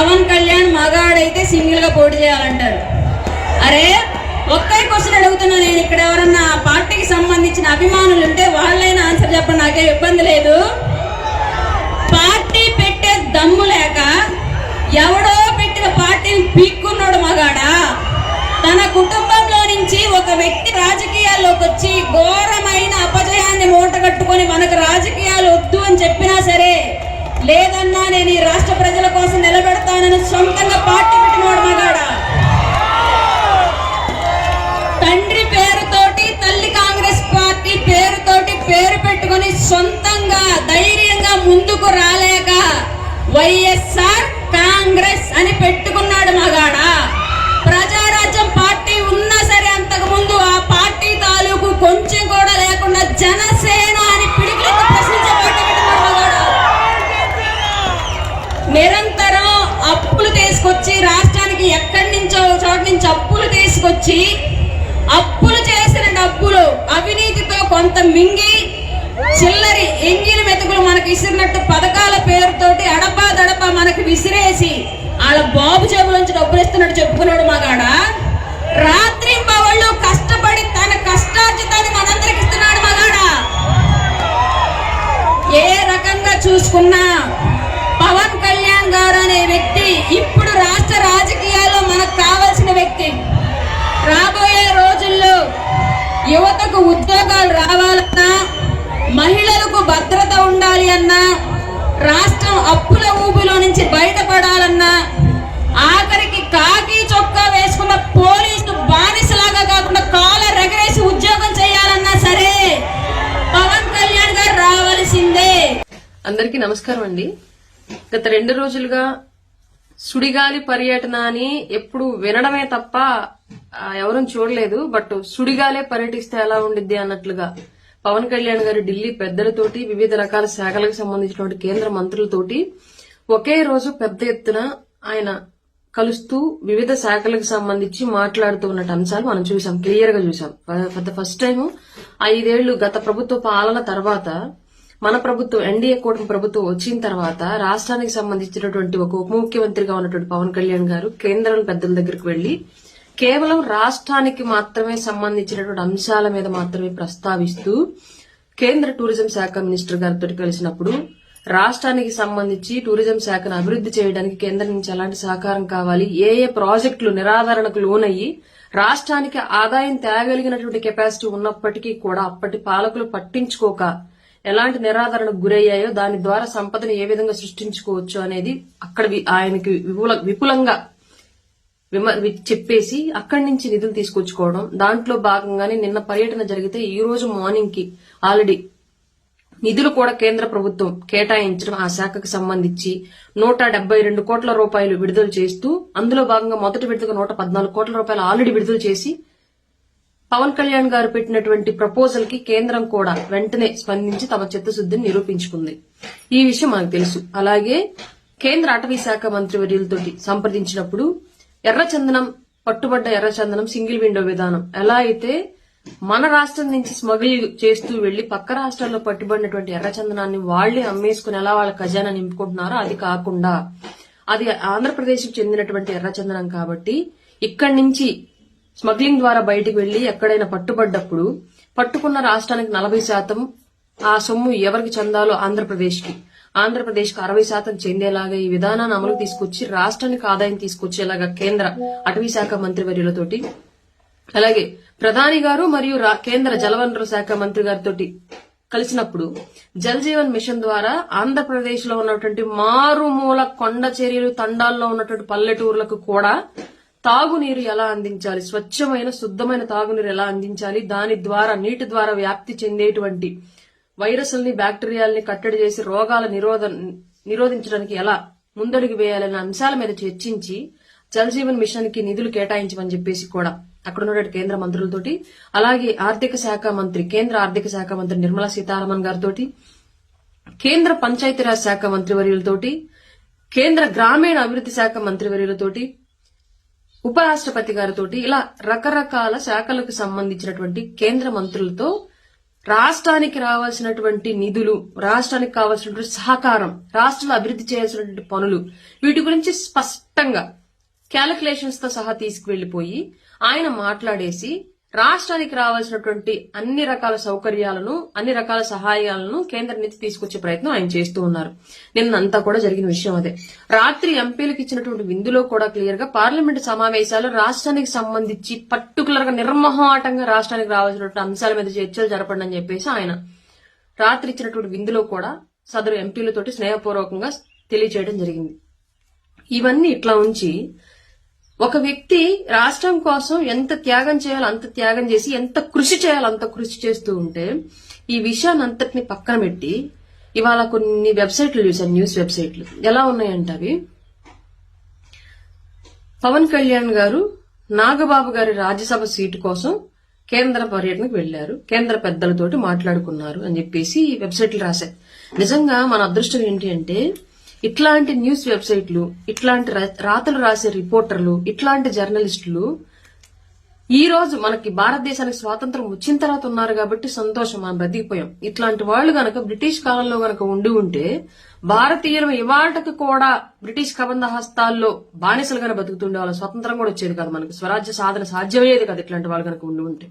పవన్ కళ్యాణ్ మగాడైతే సింగిల్గా పోటీ చేయాలంటారు. అరే ఒక్కే క్వశ్చన్ అడుగుతున్నా నేను. ఇక్కడ ఎవరన్నా ఆ పార్టీకి సంబంధించిన అభిమానులు ఉంటే వాళ్ళైనా ఆన్సర్ చెప్పండి. నాకే ఇబ్బంది లేదు. పార్టీ పెట్టే దమ్ము లేక ఎవడో పెట్టిన పార్టీని పీక్కున్నాడు మగాడా? తన కుటుంబంలో నుంచి ఒక వ్యక్తి రాజకీయాల్లోకి వచ్చి ఘోరమైన అపజయాన్ని మూటగట్టుకొని మనకు రాజకీయాలు వద్దు అని చెప్పినా సరే లేదన్నా నేను ఈ రాష్ట్ర ప్రజల కోసం నిలబెడతానని సొంతంగా పార్టీ పెట్టినవాడు మగాడా తండ్రి పేరుతోటి తల్లి కాంగ్రెస్ పార్టీ పేరుతోటి పేరు పెట్టుకుని సొంతంగా ధైర్యంగా ముందుకు రాలేక వైఎస్ఆర్ కాంగ్రెస్ అని పెట్టుకున్నాడు మగాడా ప్రజారాజ్యం పార్టీ ఉన్నా సరే అంతకు ముందు ఆ పార్టీ తాలూకు కొంచెం కూడా లేకుండా జనసేన తీసుకొచ్చి అప్పులు చేసిన డబ్బులు అవినీతితో కొంత మింగి చిల్లరి ఎంగిలి మెతుకులు మనకు విసిరినట్టు పథకాల పేరుతోటి అడపా దడపా మనకు విసిరేసి వాళ్ళ బాబు జేబులోంచి డబ్బులు ఇస్తున్నట్టు చెప్పుకున్నాడు మగాడ? రాత్రి వాళ్ళు కష్టపడి తన కష్టార్జితాన్ని మనందరికి ఇస్తున్నాడు మగాడ? ఏ రకంగా చూసుకున్నా ఉద్యోగాలు రావాలన్నా మహిళలకు భద్రత ఉండాలి అన్నా రాష్ట్రం అప్పుల ఊపిలో నుంచి బయటపడాలన్నా ఆఖరికి కాకి చొక్కా వేసుకున్న పోలీసు బానిసలాగా కాకుండా కాలర్ ఎగరేసి ఉద్యోగం చేయాలన్నా సరే పవన్ కళ్యాణ్ గారు రావాల్సిందే. అందరికీ నమస్కారం అండి. గత రెండు రోజులుగా సుడిగాలి పర్యటన అని ఎప్పుడు వినడమే తప్ప ఎవరూ చూడలేదు బట్ సుడిగాలే పర్యటిస్తే ఎలా ఉండిద్ది అన్నట్లుగా. పవన్ కళ్యాణ్ గారు ఢిల్లీ పెద్దలతోటి వివిధ రకాల శాఖలకు సంబంధించినటువంటి కేంద్ర మంత్రులతోటి ఒకే రోజు పెద్ద ఎత్తున ఆయన కలుస్తూ వివిధ శాఖలకు సంబంధించి మాట్లాడుతూ ఉన్న అంశాలు మనం చూసాం క్లియర్గా చూసాం ఫర్ ద ఫస్ట్ టైం ఐదేళ్ళు గత ప్రభుత్వ పాలన తర్వాత మన ప్రభుత్వం ఎన్డీఏ కూటమి ప్రభుత్వం వచ్చిన తర్వాత రాష్ట్రానికి సంబంధించినటువంటి ఒక ఉప ముఖ్యమంత్రిగా ఉన్నటువంటి పవన్ కళ్యాణ్ గారు కేంద్రం పెద్దల దగ్గరికి వెళ్ళి కేవలం రాష్ట్రానికి మాత్రమే సంబంధించినటువంటి అంశాల మీద మాత్రమే ప్రస్తావిస్తూ కేంద్ర టూరిజం శాఖ మినిస్టర్ గారితో కలిసినప్పుడు రాష్ట్రానికి సంబంధించి టూరిజం శాఖను అభివృద్ధి చేయడానికి కేంద్రం నుంచి ఎలాంటి సహకారం కావాలి? ఏ ఏ ప్రాజెక్టులు నిరాధరణకు లోనయ్యి రాష్ట్రానికి ఆదాయం తేగలిగినటువంటి కెపాసిటీ ఉన్నప్పటికీ కూడా అప్పటి పాలకులు పట్టించుకోక ఎలాంటి నిరాదరణకు గురయ్యాయో దాని ద్వారా సంపదను ఏ విధంగా సృష్టించుకోవచ్చు అనేది అక్కడ ఆయనకి విపుల- విపులంగా చెప్పేసి అక్కడి నుంచి నిధులు తీసుకొచ్చుకోవడం. దాంట్లో భాగంగానే నిన్న పర్యటన జరిగితే ఈ రోజు మార్నింగ్కి ఆల్రెడీ నిధులు కూడా కేంద్ర ప్రభుత్వం కేటాయించడం ఆ శాఖకు సంబంధించి నూట డెబ్బై రెండు కోట్ల రూపాయలు విడుదల చేస్తూ అందులో భాగంగా మొదటి విడుదల నూట పద్నాలుగు కోట్ల రూపాయలు ఆల్రెడీ విడుదల చేసి పవన్ కళ్యాణ్ గారు పెట్టినటువంటి ప్రపోజల్కి కేంద్రం కూడా వెంటనే స్పందించి తమ చిత్తశుద్ధిని నిరూపించుకుంది. ఈ విషయం మనకు తెలుసు. అలాగే కేంద్ర అటవీ శాఖ మంత్రివర్యులతోటి సంప్రదించినప్పుడు ఎర్రచందనం పట్టుబడ్డ ఎర్రచందనం సింగిల్ విండో విధానం. ఎలా అయితే మన రాష్ట్రం నుంచి స్మగిల్ చేస్తూ వెళ్ళి పక్క రాష్ట్రాల్లో పట్టుబడినటువంటి ఎర్రచందనాన్ని వాళ్ళే అమ్మేసుకుని ఎలా వాళ్ళ ఖజానా నింపుకుంటున్నారో అది కాకుండా అది ఆంధ్రప్రదేశ్కు చెందినటువంటి ఎర్రచందనం కాబట్టి ఇక్కడి నుంచి స్మగ్లింగ్ ద్వారా బయటికి వెళ్ళి ఎక్కడైనా పట్టుబడ్డప్పుడు పట్టుకున్న రాష్ట్రానికి నలభై శాతం ఆ సొమ్ము ఎవరికి చెందాలో ఆంధ్రప్రదేశ్కి ఆంధ్రప్రదేశ్కు అరవై శాతం చెందేలాగా ఈ విధానాన్ని అమలు తీసుకొచ్చి రాష్ట్రానికి ఆదాయం తీసుకొచ్చేలాగా కేంద్ర అటవీ శాఖ మంత్రివర్యులతోటి అలాగే ప్రధాని గారు మరియు రా- కేంద్ర జలవనరుల శాఖ మంత్రి గారితో కలిసినప్పుడు జల్ జీవన్ మిషన్ ద్వారా ఆంధ్రప్రదేశ్లో ఉన్నటువంటి మారుమూల కొండ చర్యలు తండాల్లో ఉన్నటువంటి పల్లెటూర్లకు కూడా తాగునీరు ఎలా అందించాలి? స్వచ్ఛమైన శుద్ధమైన తాగునీరు ఎలా అందించాలి? దాని ద్వారా నీటి ద్వారా వ్యాప్తి చెందేటువంటి వైరస్ల్ని బ్యాక్టీరియాల్ని కట్టడి చేసి రోగాల నిరోధ నిరోధించడానికి ఎలా ముందడుగు వేయాలన్న అంశాల మీద చర్చించి జలజీవన్ మిషన్కి నిధులు కేటాయించమని చెప్పేసి కూడా అక్కడ ఉన్నటువంటి కేంద్ర మంత్రులతోటి అలాగే ఆర్థిక శాఖ మంత్రి కేంద్ర ఆర్థిక శాఖ మంత్రి నిర్మలా సీతారామన్ గారితోటి కేంద్ర పంచాయతీరాజ్ శాఖ మంత్రివర్యులతోటి కేంద్ర గ్రామీణ అభివృద్ది శాఖ మంత్రివర్యులతోటి ఉపరాష్ట్రపతి గారితోటి ఇలా రకరకాల శాఖలకు సంబంధించినటువంటి కేంద్ర మంత్రులతో రాష్ట్రానికి రావాల్సినటువంటి నిధులు రాష్ట్రానికి కావాల్సినటువంటి సహకారం రాష్ట్రంలో అభివృద్ధి చేయాల్సినటువంటి పనులు వీటి గురించి స్పష్టంగా క్యాలిక్యులేషన్స్తో సహా తీసుకువెళ్ళిపోయి ఆయన మాట్లాడేసి రాష్ట్రానికి రావాల్సినటువంటి అన్ని రకాల సౌకర్యాలను అన్ని రకాల సహాయాలను కేంద్రం నుంచి తీసుకొచ్చే ప్రయత్నం ఆయన చేస్తూ ఉన్నారు. నిన్నంతా కూడా జరిగిన విషయం అదే. రాత్రి ఎంపీలకు ఇచ్చినటువంటి విందులో కూడా క్లియర్గా పార్లమెంట్ సమావేశాలు రాష్ట్రానికి సంబంధించి పర్టికులర్గా నిర్మహాటంగా రాష్ట్రానికి రావాల్సినటువంటి అంశాల మీద చర్చలు జరపండి అని చెప్పేసి ఆయన రాత్రి ఇచ్చినటువంటి విందులో కూడా సదరు ఎంపీలతోటి స్నేహపూర్వకంగా తెలియజేయడం జరిగింది. ఇవన్నీ ఇట్లా ఉంచి ఒక వ్యక్తి రాష్ట్రం కోసం ఎంత త్యాగం చేయాలో అంత త్యాగం చేసి ఎంత కృషి చేయాలో అంత కృషి చేస్తూ ఉంటే ఈ విషయాన్ని అంతటిని పక్కన పెట్టి ఇవాళ కొన్ని వెబ్సైట్లు చూశాను న్యూస్ వెబ్సైట్లు. ఎలా ఉన్నాయంటే అవి. పవన్ కళ్యాణ్ గారు నాగబాబు గారి రాజ్యసభ సీటు కోసం కేంద్ర పర్యటనకు వెళ్ళారు కేంద్ర పెద్దలతోటి మాట్లాడుకున్నారు అని చెప్పేసి ఈ వెబ్సైట్లు రాశారు. నిజంగా మన అదృష్టం ఏంటి అంటే ఇట్లాంటి న్యూస్ వెబ్సైట్లు ఇట్లాంటి రాతలు రాసే రిపోర్టర్లు ఇట్లాంటి జర్నలిస్టులు ఈ రోజు మనకి భారతదేశానికి స్వాతంత్రం వచ్చిన తర్వాత ఉన్నారు కాబట్టి సంతోషం మనం బ్రతికిపోయాం ఇట్లాంటి వాళ్ళు గనక బ్రిటిష్ కాలంలో గనక ఉండి ఉంటే భారతీయులు ఇవాటకు కూడా బ్రిటిష్ కబంధ హస్తాల్లో బానిసలుగానే బతుకుతుండే వాళ్ళ స్వతంత్రం కూడా వచ్చేది కాదు మనకి. స్వరాజ్య సాధన సాధ్యమయ్యేది కాదు ఇట్లాంటి వాళ్ళు గనక ఉండి ఉంటే.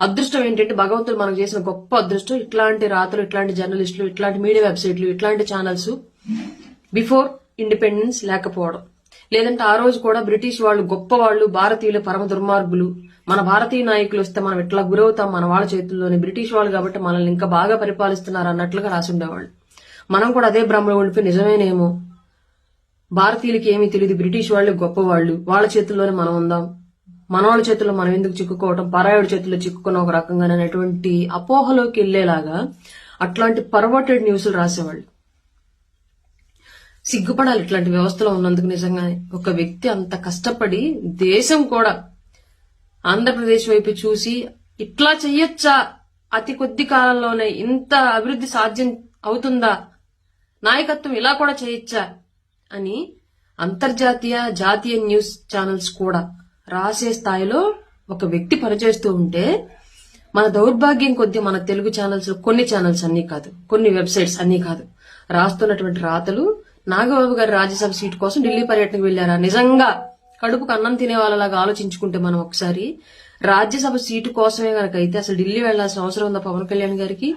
అదృష్టం ఏంటంటే భగవంతుడు మనకు చేసిన గొప్ప అదృష్టం ఇట్లాంటి రాతలు ఇట్లాంటి జర్నలిస్టులు ఇట్లాంటి మీడియా వెబ్సైట్లు ఇట్లాంటి ఛానల్స్ బిఫోర్ ఇండిపెండెన్స్ లేకపోవడం. లేదంటే ఆ రోజు కూడా బ్రిటిష్ వాళ్ళు గొప్ప వాళ్ళు భారతీయులు పరమ దుర్మార్గులు. మన భారతీయ నాయకులు వస్తే మనం ఎట్లా గురవుతాం? మన వాళ్ళ చేతుల్లోనే బ్రిటిష్ వాళ్ళు కాబట్టి మనల్ని ఇంకా బాగా పరిపాలిస్తున్నారు అన్నట్లుగా రాసి ఉండేవాళ్ళు మనం కూడా అదే భ్రమలో ఉండిపోయి నిజమేనేమో? భారతీయులకి ఏమీ తెలియదు బ్రిటిష్ వాళ్ళు గొప్ప వాళ్ళు వాళ్ళ చేతుల్లోనే మనం ఉందాం. మన వాళ్ళ చేతుల్లో మనం ఎందుకు చిక్కుకోవటం? పరాయుడి చేతుల్లో చిక్కుకున్న ఒక రకంగా అనేటువంటి అపోహలోకి వెళ్ళేలాగా అట్లాంటి పర్వర్టెడ్ న్యూస్లు రాసేవాళ్ళు. సిగ్గుపడాలి ఇట్లాంటి వ్యవస్థలో ఉన్నందుకు నిజంగానే. ఒక వ్యక్తి అంత కష్టపడి దేశం కూడా ఆంధ్రప్రదేశ్ వైపు చూసి ఇట్లా చెయ్యొచ్చా? అతి కొద్ది కాలంలోనే ఇంత అభివృద్ధి సాధ్యం అవుతుందా? నాయకత్వం ఇలా కూడా చేయొచ్చా? అని అంతర్జాతీయ జాతీయ న్యూస్ ఛానల్స్ కూడా రాసే స్థాయిలో ఒక వ్యక్తి పనిచేస్తూ ఉంటే మన దౌర్భాగ్యం కొద్ది మన తెలుగు ఛానల్స్ కొన్ని ఛానల్స్ అన్ని కాదు కొన్ని వెబ్సైట్స్ అన్ని కాదు. రాస్తున్నటువంటి రాతలు నాగబాబు గారి రాజ్యసభ సీటు కోసం ఢిల్లీ పర్యటనకు వెళ్ళారా నిజంగా కడుపుకు అన్నం తినే వాళ్ళలాగా ఆలోచించుకుంటే మనం ఒకసారి రాజ్యసభ సీటు కోసమే కనుక అయితే అసలు ఢిల్లీ వెళ్ళాల్సిన అవసరం ఉందా పవన్ కళ్యాణ్ గారికి?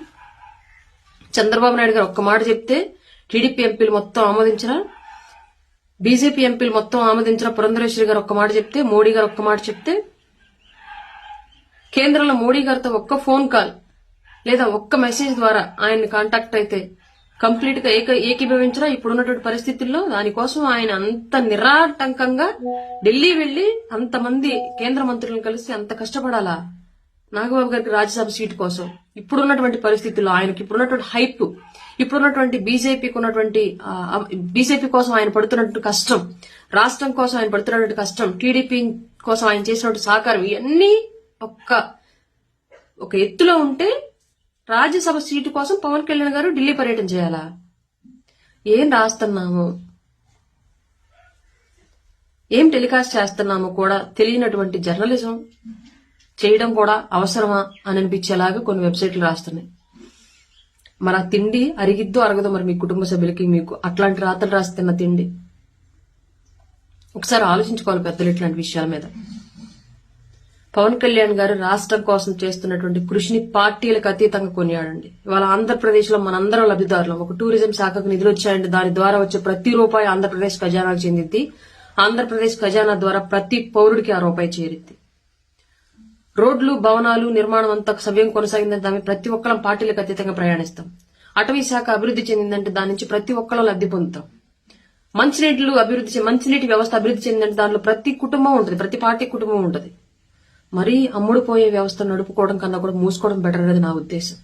చంద్రబాబు నాయుడు గారు ఒక్క మాట చెప్తే టీడీపీ ఎంపీలు మొత్తం ఆమోదించరా బీజేపీ ఎంపీలు మొత్తం ఆమోదించిన పురంధరేశ్వరి గారు ఒక్క మాట చెప్తే మోడీ గారు ఒక్క మాట చెప్తే కేంద్రంలో మోడీ గారితో ఒక్క ఫోన్ కాల్ లేదా ఒక్క మెసేజ్ ద్వారా ఆయన్ని కాంటాక్ట్ అయితే కంప్లీట్గా ఏక ఏకీభవించరా? ఇప్పుడున్నటువంటి పరిస్థితుల్లో దానికోసం ఆయన అంత నిరాటంకంగా ఢిల్లీ వెళ్ళి అంతమంది కేంద్ర మంత్రులను కలిసి అంత కష్టపడాలా? నాగబాబు గారికి రాజ్యసభ సీటు కోసం. ఇప్పుడున్నటువంటి పరిస్థితుల్లో ఆయనకి ఇప్పుడున్నటువంటి హైప్ ఇప్పుడున్నటువంటి బీజేపీకి ఉన్నటువంటి బీజేపీ కోసం ఆయన పడుతున్నటువంటి కష్టం రాష్ట్రం కోసం ఆయన పడుతున్నటువంటి కష్టం టీడీపీ కోసం ఆయన చేసినటువంటి సహకారం ఇవన్నీ ఒక్క ఒక ఎత్తులో ఉంటే రాజ్యసభ సీటు కోసం పవన్ కళ్యాణ్ గారు ఢిల్లీ పర్యటన చేయాలా? ఏం రాస్తున్నాము? ఏం టెలికాస్ట్ చేస్తున్నామో కూడా తెలియనటువంటి జర్నలిజం చేయడం కూడా అవసరమా అని అనిపించేలాగా కొన్ని వెబ్సైట్లు రాస్తున్నాయి. మరి ఆ తిండి అరిగిద్దో అరగదో మరి మీ కుటుంబ సభ్యులకి మీకు అట్లాంటి రాతలు రాస్తున్న తిండి. ఒకసారి ఆలోచించుకోవాలి పెద్దలు ఇట్లాంటి విషయాల మీద. పవన్ కళ్యాణ్ గారు రాష్ట్రం కోసం చేస్తున్నటువంటి కృషిని పార్టీలకు అతీతంగా కొనియాడండి. ఇవాళ ఆంధ్రప్రదేశ్లో మనందరం లబ్దిదారులం ఒక టూరిజం శాఖకు నిధులు వచ్చాయండి దాని ద్వారా వచ్చే ప్రతి రూపాయి ఆంధ్రప్రదేశ్ ఖజానాకు చెందిద్ది. ఆంధ్రప్రదేశ్ ఖజానా ద్వారా ప్రతి పౌరుడికి ఆ రూపాయి చేరిద్ది. రోడ్లు భవనాలు నిర్మాణం అంతా సవ్యం కొనసాగిందంటే దాని ప్రతి ఒక్కరం పార్టీలకు అతీతంగా ప్రయాణిస్తాం. అటవీ శాఖ అభివృద్ధి చెందిందంటే దాని నుంచి ప్రతి ఒక్కరం లబ్ధి పొందుతాం. మంచినీటిలు అభివృద్ధి మంచినీటి వ్యవస్థ అభివృద్ధి చెందిందంటే దాంట్లో ప్రతి కుటుంబం ఉంటుంది. ప్రతి పార్టీ కుటుంబం ఉంటుంది. మరీ అమ్ముడుపోయే వ్యవస్థ నడుపుకోవడం కన్నా కూడా మూసుకోవడం బెటర్ అనేది నా ఉద్దేశం.